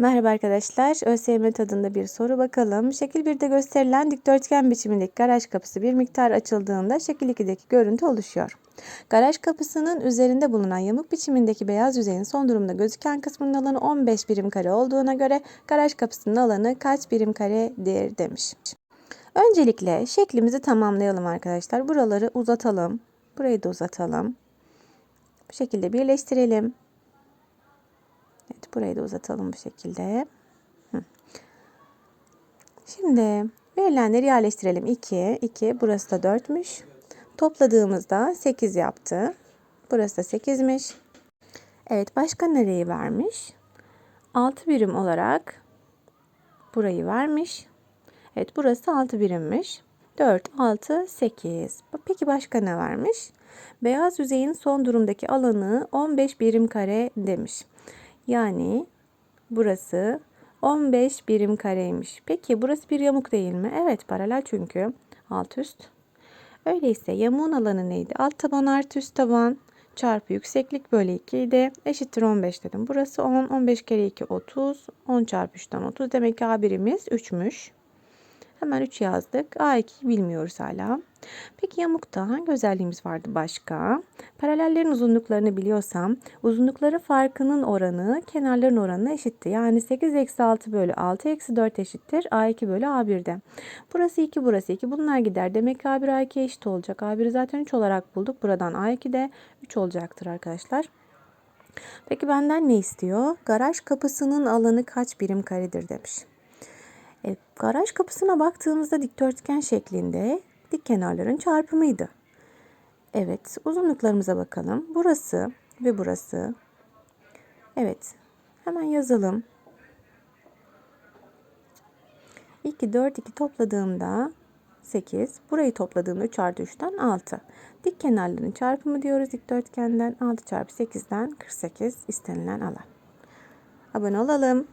Merhaba arkadaşlar. ÖSYM tadında bir soru bakalım. Şekil 1'de gösterilen dikdörtgen biçimindeki garaj kapısı bir miktar açıldığında şekil 2'deki görüntü oluşuyor. Garaj kapısının üzerinde bulunan yamuk biçimindeki beyaz yüzeyin son durumda gözüken kısmının alanı 15 birim kare olduğuna göre garaj kapısının alanı kaç birim karedir demiş. Öncelikle şeklimizi tamamlayalım arkadaşlar. Buraları uzatalım. Burayı da uzatalım. Bu şekilde birleştirelim. Burayı da uzatalım bu şekilde. Şimdi verilenleri yerleştirelim. 2, 2 burası da 4'müş. Topladığımızda 8 yaptı. Burası da 8'miş. Evet başka nereyi vermiş? 6 birim olarak burayı vermiş. Evet burası 6 birimmiş. 4, 6, 8. Peki başka ne vermiş? Beyaz yüzeyin son durumdaki alanı 15 birim kare demiş. Yani burası 15 birim kareymiş. Peki burası bir yamuk değil mi? Evet paralel çünkü. Alt üst. Öyleyse yamuğun alanı neydi? Alt taban artı üst taban çarpı yükseklik bölü 2 idi. Eşittir 15 dedim. Burası 10. 15 kere 2 30. 10 çarpı 3'ten 30. Demek ki A birimiz 3'müş. Hemen 3 yazdık. A2'yi bilmiyoruz hala. Peki yamukta hangi özelliğimiz vardı başka? Paralellerin uzunluklarını biliyorsam uzunlukları farkının oranı kenarların oranına eşitti. Yani 8 eksi 6 bölü 6 eksi 4 eşittir. A2 bölü A1'de. Burası 2 burası 2 bunlar gider. Demek ki A1 A2 eşit olacak. A1'i zaten 3 olarak bulduk. Buradan A2 de 3 olacaktır arkadaşlar. Peki benden ne istiyor? Garaj kapısının alanı kaç birim karedir demiş. E, garaj kapısına baktığımızda dikdörtgen şeklinde dik kenarların çarpımıydı. Evet, uzunluklarımıza bakalım. Burası ve burası. Evet, hemen yazalım. 2, 4, 2 topladığımda 8. Burayı topladığımda 3 artı 3'ten 6. Dik kenarların çarpımı diyoruz dikdörtgenden. 6 çarpı 8'den 48 istenilen alan. Abone olalım.